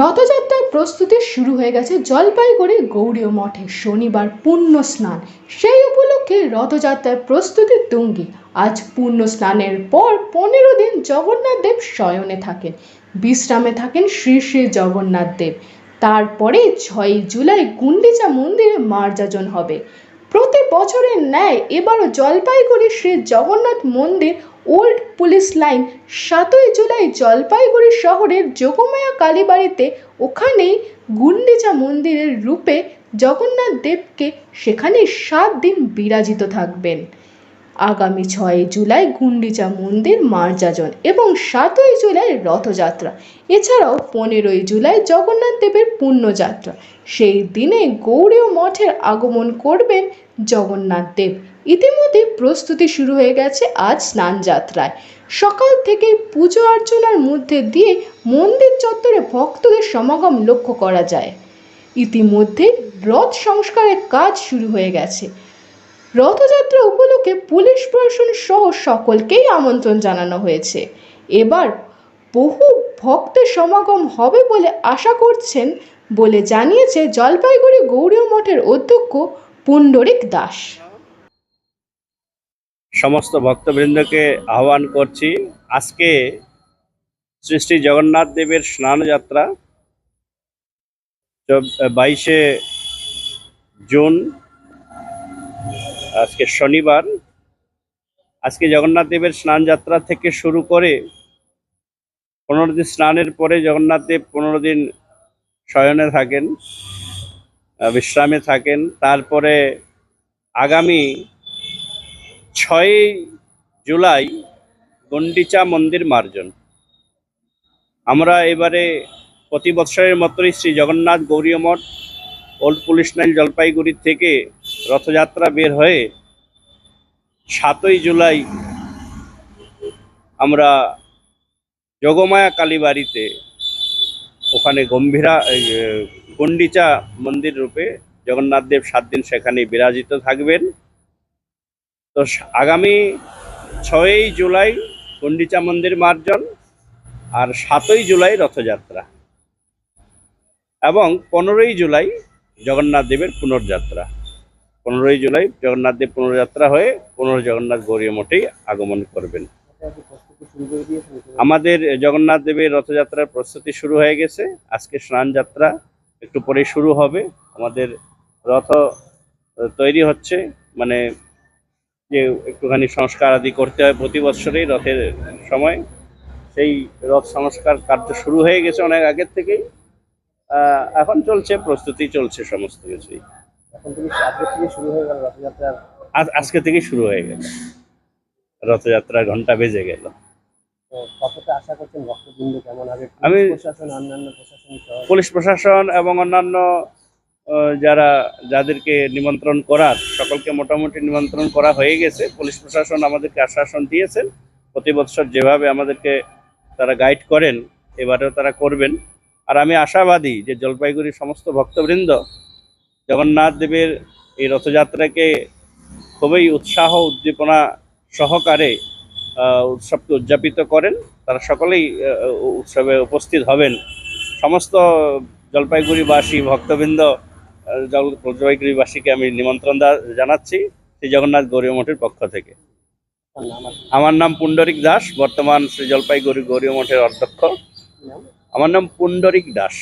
রথযাত্রার প্রস্তুতি শুরু হয়ে গেছে জলপাইগুড়ি গৌড়ীয় মঠে শনিবার পূর্ণ স্নান। সেই উপলক্ষে রথযাত্রার প্রস্তুতি তুঙ্গি। আজ পূর্ণ স্নানের পর পনেরো দিন জগন্নাথ দেব শয়নে থাকেন। বিশ্রামে থাকেন শ্রী শ্রী জগন্নাথ দেব। তারপরে ছয়ই জুলাই গুন্ডিচা মন্দিরে মার্জাজন হবে। প্রতি বছরের ন্যায় এবারও জলপাইগুড়ি শ্রী জগন্নাথ মন্দির ওল্ড পুলিশ লাইন সাতই জুলাই জলপাইগুড়ি শহরের যোগমায়া কালীবাড়িতে ওখানেই গুন্ডিচা মন্দিরের রূপে জগন্নাথ দেবকে সেখানে সাত দিন বিরাজিত থাকবেন। আগামী ছয়ই জুলাই গুন্ডিচা মন্দির, মার্জাজন এবং সাতই জুলাই রথযাত্রা। এছাড়াও পনেরোই জুলাই জগন্নাথ দেবের পুণ্যযাত্রা। সেই দিনে গৌড়ীয় মঠের আগমন করবেন জগন্নাথ দেব। ইতিমধ্যে প্রস্তুতি শুরু হয়ে গেছে আজ স্নান যাত্রায় সকাল থেকে পুজো অর্চনার মধ্যে দিয়ে মন্দির চত্বরে ভক্তদের সমাগম লক্ষ্য করা যায়। ইতিমধ্যে রথ সংস্কারের কাজ শুরু হয়ে গেছে। রথযাত্রা উপলক্ষে পুলিশ প্রশাসন সহ সকলকেই আমন্ত্রণ জানানো হয়েছে। এবার বহু ভক্তের সমাগম হবে বলে আশা করছেন বলে জানিয়েছে জলপাইগুড়ি গৌড়ীয় মঠের অধ্যক্ষ পুণ্ডরিক দাস। সমস্ত ভক্তবৃন্দকে আহ্বান করছি, আজকে শ্রী শ্রী জগন্নাথ দেবের স্নানযাত্রা বাইশে জুন আজকে শনিবার। আজকে জগন্নাথ দেবের স্নানযাত্রা থেকে শুরু করে পনেরো দিন স্নানের পরে জগন্নাথ দেব পনেরো দিন শয়নে থাকেন বিশ্রামে থাকেন। তারপরে আগামী ছয় জুলাই গন্ডিচা মন্দির মার্জন। আমরা এবারে প্রতি বৎসরের মতোই Shri Jagannath Gaudiya Math, old police line Jalpaiguri থেকে রথযাত্রা বের হয়ে সাতই জুলাই আমরা যোগমায়া কালীবাড়িতে ওখানে গম্ভীরা গন্ডিচা মন্দির রূপে জগন্নাথ দেব সাত দিন সেখানে বিরাজিত থাকবেন। তো আগামী ছয়ই জুলাই গন্ডিচা মন্দির মার্জন আর সাতই জুলাই রথযাত্রা এবং পনেরোই জুলাই জগন্নাথ দেবের পুনর্যাত্রা। পনেরোই জুলাই জগন্নাথ দেব পুনর্যাত্রা হয়ে পুনর জগন্নাথ গৌরীয় মঠেই আগমন করবেন। আমাদের জগন্নাথ দেবের রথযাত্রার প্রস্তুতি শুরু হয়ে গেছে। আজকে স্নান যাত্রা একটু পরে শুরু হবে। আমাদের রথ তৈরি হচ্ছে। মানে যে একটুখানি সংস্কার আদি করতে হয় প্রতি বছরেই রথের সময়। সেই রথ সংস্কার কার্য শুরু হয়ে গেছে অনেক আগের থেকেই। এখন চলছে, প্রস্তুতি চলছে সমস্ত কিছুই। এখন থেকে আজকে থেকে শুরু হয়ে গেল রথযাত্রার? আজ আজকে থেকে শুরু হয়ে গেল। রথযাত্রা ঘণ্টা বেজে গেল। কতটা আশা করছেন ভক্তবৃন্দ কেমন হবে? আমি- প্রশাসন অন্যান্য প্রশাসন পুলিশ প্রশাসন এবং অন্যান্য যারা যাদেরকে নিমন্ত্রণ করার সকলকে মোটামুটি নিমন্ত্রণ করা হয়ে গেছে। পুলিশ প্রশাসন আমাদেরকে আশ্বাসন দিয়েছেন। প্রতি বছর যেভাবে আমাদেরকে তারা গাইড করেন এবারেও তারা করবেন। আর আমি আশাবাদী যে জলপাইগুড়ির সমস্ত ভক্তবৃন্দ জগন্নাথ দেবের এই রথযাত্রাকে খুবই উৎসাহ, উদ্দীপনা সহকারে উৎসবকে উদযাপিত করেন। তারা সকলেই উৎসবে উপস্থিত হবেন। সমস্ত জলপাইগুড়িবাসী, ভক্তবৃন্দ জলপাইগুড়িবাসীকে আমি নিমন্ত্রণ জানাচ্ছি শ্রী জগন্নাথ গৌরীয় মঠের পক্ষ থেকে। আমার নাম পুণ্ডরিক দাস, বর্তমান শ্রী জলপাইগুড়ি গৌরীয় মঠের অধ্যক্ষ। আমার নাম পুণ্ডরিক দাস।